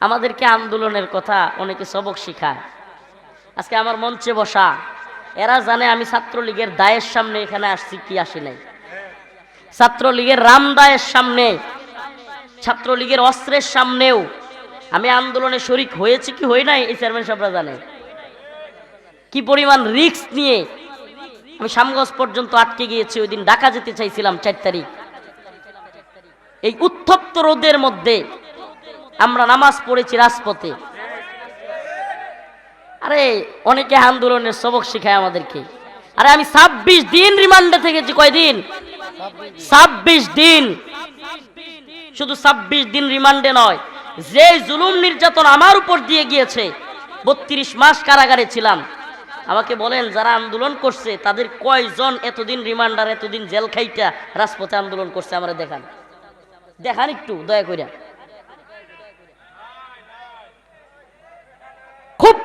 আমাদেরকে আন্দোলনের কথা অনেকে সবক শিখায়। আজকে আমার মঞ্চে বসা, এরা জানে আমি ছাত্রলীগের দায়ের সামনে এখানে আসছি, কি আসি নাই। ছাত্রলীগের রামদায়ের সামনে, ছাত্রলীগের অস্ত্রের সামনেও আমি আন্দোলনে শরিক হয়েছি কি হই নাই, এই চেয়ারম্যান সাহেবরা জানে। কি পরিমাণ রিক্স নিয়ে আমি শামগঞ্জ পর্যন্ত আটকে গিয়েছি, ওই দিন ঢাকা যেতে চাইছিলাম, চার তারিখ। এই উত্তপ্ত রোদের মধ্যে আমরা নামাজ পড়েছি রাজপথে। আরে, অনেকে আন্দোলনের সবক শিখায় আমাদেরকে। আরে, আমি ছাব্বিশ দিন রিমান্ডে থেকেছি, কয়দিন? ছাব্বিশ দিন। শুধু ছাব্বিশ দিন রিমান্ডে নয়, যে জুলুম নির্যাতন আমার উপর দিয়ে গিয়েছে, বত্রিশ মাস কারাগারে ছিলাম। আমাকে বলেন, যারা আন্দোলন করছে, তাদের কয়জন এতদিন রিমান্ডার এতদিন জেল খাইটা রাজপথে আন্দোলন করছে, আমরা দেখান। দেখান একটু, দয়া কইরা।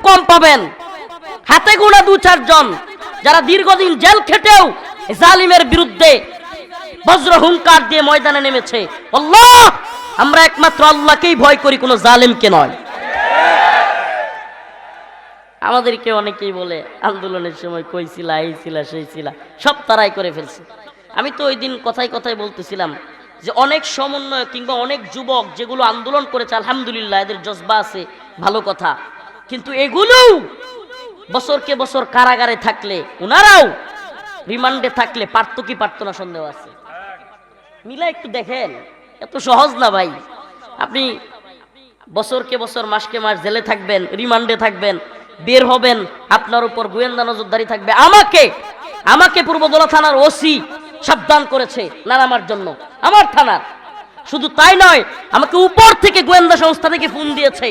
কম পাবেন। হাতে গোনা দু চারজন, যারা দীর্ঘদিন জেল খেটেও জালিমের বিরুদ্ধে বজ্র হুঙ্কার দিয়ে ময়দানে নেমেছে। আল্লাহ, আমরা একমাত্র আল্লাহকেই ভয় করি, কোনো জালিমকে নয়। আমাদেরকে অনেকেই বলে, আন্দোলনের সময় কই ছিলা, এই ছিলা, সেই ছিলা, সব তারাই করে ফেলছে। আমি তো ওই দিন কথায় কথায় বলতেছিলাম যে অনেক সমন্বয় কিংবা অনেক যুবক যেগুলো আন্দোলন করেছে, আলহামদুলিল্লাহ, এদের জজবা আছে, ভালো কথা। কিন্তু এগুলো বছরকে বছর কারাগারে থাকলে, ওনারাও রিমান্ডে থাকলে পারতো কি পারতো না সন্দেহ আছে। মিলা একটু দেখেন, এত সহজ না ভাই। আপনি বছরকে বছর, মাসকে মাস জেলে থাকবেন, রিমান্ডে থাকবেন, বের হবেন, আপনার উপর গোয়েন্দা নজরদারি থাকবে। আমাকে আমাকে পূর্বদলা থানার ওসি সাবধান করেছে নানামার জন্য। আমার থানার। শুধু তাই নয়, আমাকে উপর থেকে গোয়েন্দা সংস্থা থেকে ফোন দিয়েছে।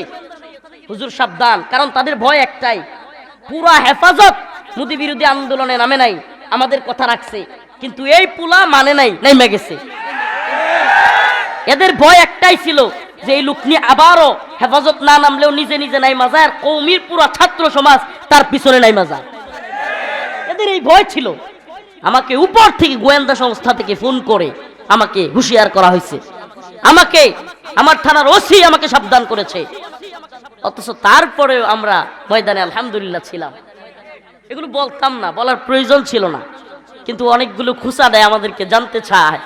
হুজুর সাবধান, কারণ তাদের ভয় একটাই। পুরা হেফাজত মোদি বিরোধী আন্দোলনে নামে নাই, আমাদের কথা রাখছে। কিন্তু এই পুলা মানে নাই নেমে গেছে। এদের ভয় একটাই ছিল যে এই লোক নিয়ে আবারও হেফাজত না নামলেও নিজে নিজে নাই মাজা আর কৌমির পুরা ছাত্র সমাজ তার পিছনে নাই মাজা এদের এই ভয় ছিল। আমাকে উপর থেকে গোয়েন্দা সংস্থা থেকে ফোন করে আমাকে হুঁশিয়ার করা হয়েছে। আমাকে, আমার থানার ওসি আমাকে সাবধান করেছে। অথচ তারপরেও আমরা ময়দানে আলহামদুলিল্লাহ ছিলাম। এগুলো বলতাম না, বলার প্রয়োজন ছিল না। কিন্তু অনেকগুলো খুশা দেয় আমাদেরকে জানতে চায়।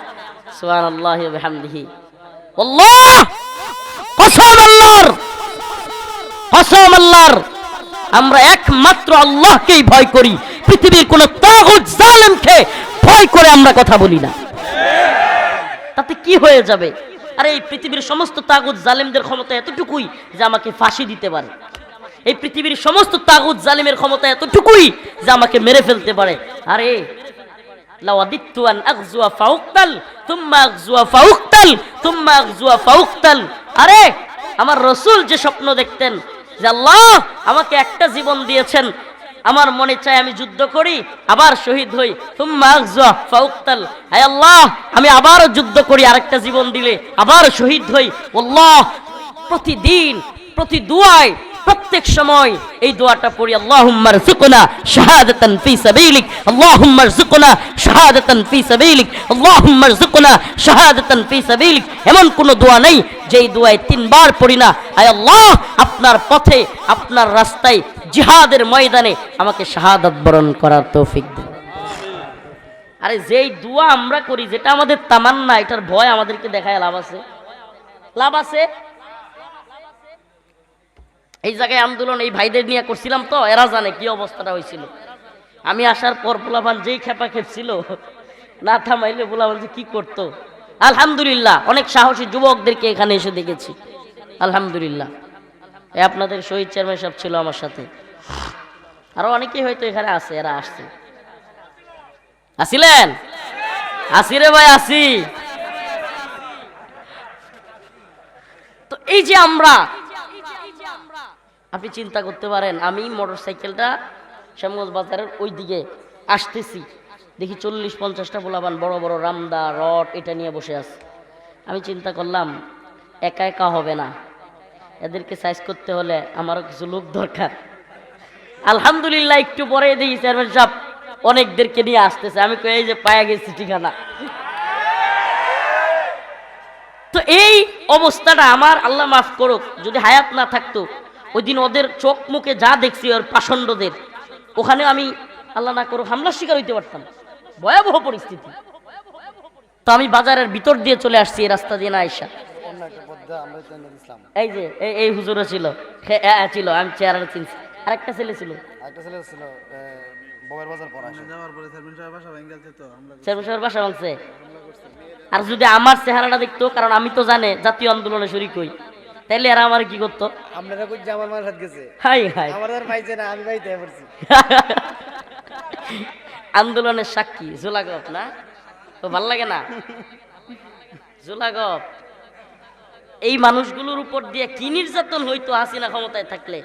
সোহান আল্লাহ! হামদিহি আমরা একমাত্র আল্লাহকেই ভয় করি। পৃথিবীর কোন তাগুত জালেমকে ভয় করে আমরা কথা বলি না। তাতে কি হয়ে যাবে? আরে এই পৃথিবীর সমস্ত তাগুত জালেমদের ক্ষমতা এতটুকুই যে আমাকে ফাঁসি দিতে পারে। এই পৃথিবীর সমস্ত তাগুত জালিমের ক্ষমতা এতটুকুই যে আমাকে মেরে ফেলতে পারে। আরে ফাউকতাল। আরে, আমার রসুল যে স্বপ্ন দেখতেন যে আল্লাহ আমাকে একটা জীবন দিয়েছেন আমার মনে চায় আমি যুদ্ধ করি, আবার শহীদ হই। ফাউকতাল। আয় আল্লাহ, আমি আবারও যুদ্ধ করি, আরেকটা জীবন দিলে আবার শহীদ হই। আল্লাহ, প্রতিদিন, প্রতি দুয়ায়, প্রত্যেক সময় এই দোয়াটা পড়ি আল্লাহুম্মার রযুকনা শাহাদাতান ফি সাবিলিক। আল্লাহুম্মার রযুকনা শাহাদাতান ফি সাবিলিক। আল্লাহুম্মার রযুকনা শাহাদাতান ফি সাবিলিক। এমন কোন দোয়া নেই, যেই দোয়ায় তিনবার পড়ি না। আয় আল্লাহ, আপনার পথে, আপনার রাস্তায় জিহাদের ময়দানে আমাকে শাহাদাত বরণ করার তৌফিক আরে যেই দোয়া আমরা করি, যেটা আমাদের তামান্না, এটার ভয় আমাদেরকে দেখায় লাভ আছে। লাভ আছে? এই জায়গায় আন্দোলন, এই ভাইদের নিয়ে করছিলাম তো, এরা জানে কি অবস্থাটা হয়েছিল। আমি আসার পর পোলাপান যেই খেপা খেপছিল, না থামাইলে পোলাপান যে কি করতো। আলহামদুলিল্লাহ, অনেক সাহসী যুবকদেরকে এখানে এসে দেখেছি। আলহামদুলিল্লাহ। আপনাদের শহীদ চেয়ারম্যান সাহেব ছিল আমার সাথে। আরও অনেকেই হয়তো এখানে আছে, এরা আসছে। আসিলেন? আসি রে ভাই, আসি। তো এই যে আমরা, আপনি চিন্তা করতে পারেন, আমি মোটর সাইকেলটা শ্যামগঞ্জ বাজারের ওই দিকে আসতেছি। দেখি চল্লিশ পঞ্চাশটা পোলাবান বড় বড় রামদা, রড, এটা নিয়ে বসে আছে। আমি চিন্তা করলাম, একা একা হবে না। এদেরকে সাইজ করতে হলে আমারও কিছু লোক দরকার। আলহামদুলিল্লাহ, একটু পরে দেখি চেয়ারম্যান সাহেব অনেকদেরকে নিয়ে আসতেছে। আমি কই যে পায়া গেছি, ঠিকানা। তো এই অবস্থাটা আমার, আল্লাহ মাফ করুক, যদি হায়াত না থাকতো ওই দিন ওদের চোখ মুখে যা দেখছি, ওর পাষণ্ডদের ওখানে আমি, আল্লাহ না করুক, হামলার শিকার হইতে পারতাম। ভয়াবহ পরিস্থিতি। তো আমি বাজারের ভিতর দিয়ে চলে আসছি এই রাস্তা দিয়ে না আইসা। এই যে এই- এই হুজুরও ছিল। ছিল আমি চেয়ারে চিনছি। আরেকটা ছেলে ছিল। একটা ছেলে ছিল আর যদি আমার চেহারাটা দেখতো কারণ আমি তো জানে জাতীয় আন্দোলনে শরিক হই তাইলে এরা আমার কি করতো? আপনারা কই জামার মার হাত গেছে? হাই হাই। আমার আর পাইছে না আমি পাইতে পারছি। আন্দোলনের সাক্ষী জোলাগপ না? তো ভালো লাগে না? জোলাগপ। এই মানুষগুলোর উপর দিয়ে কি নির্যাতন হইতো হাসিনা ক্ষমতায় থাকলে?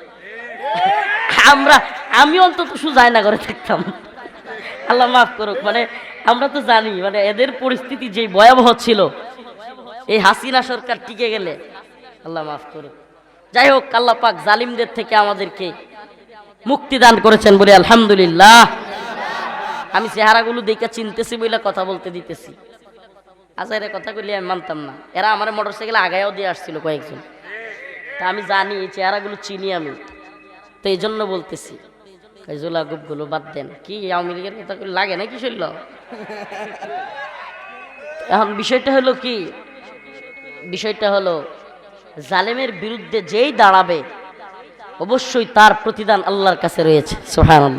আমরা, আমি অন্তত সুজায় না করে থাকতাম। আল্লাহ মাফ করুক মানে আমরা তো জানি মানে এদের পরিস্থিতি যে ভয়াবহ ছিল, এই হাসিনা সরকার টিকে গেলে, আল্লাহ মাফ করুক। যাই হোক, আল্লাহ পাক জালিমদের থেকে আমাদেরকে মুক্তি দান করেছেন বলে আলহামদুলিল্লাহ। আমি চেহারাগুলো দেখে চিনতেছি বলে কথা বলতে দিতেছি। আচ্ছা এরা কথা কইলে আমি মানতাম না। এরা আমার মোটর সাইকেলে আগায়ও দিয়ে আসছিল কয়েকজন। তা আমি জানি চেহারাগুলো চিনি আমি। তো এই জন্য বলতেছি জোলা গুপগুলো বাদ দেন। কি, আওয়ামী লীগের কথা লাগে নাকি শৈল? এখন বিষয়টা হলো কি? বিষয়টা হলো, জালেমের বিরুদ্ধে যেই দাঁড়াবে, অবশ্যই তার প্রতিদান আল্লাহর কাছে রয়েছে। সোহান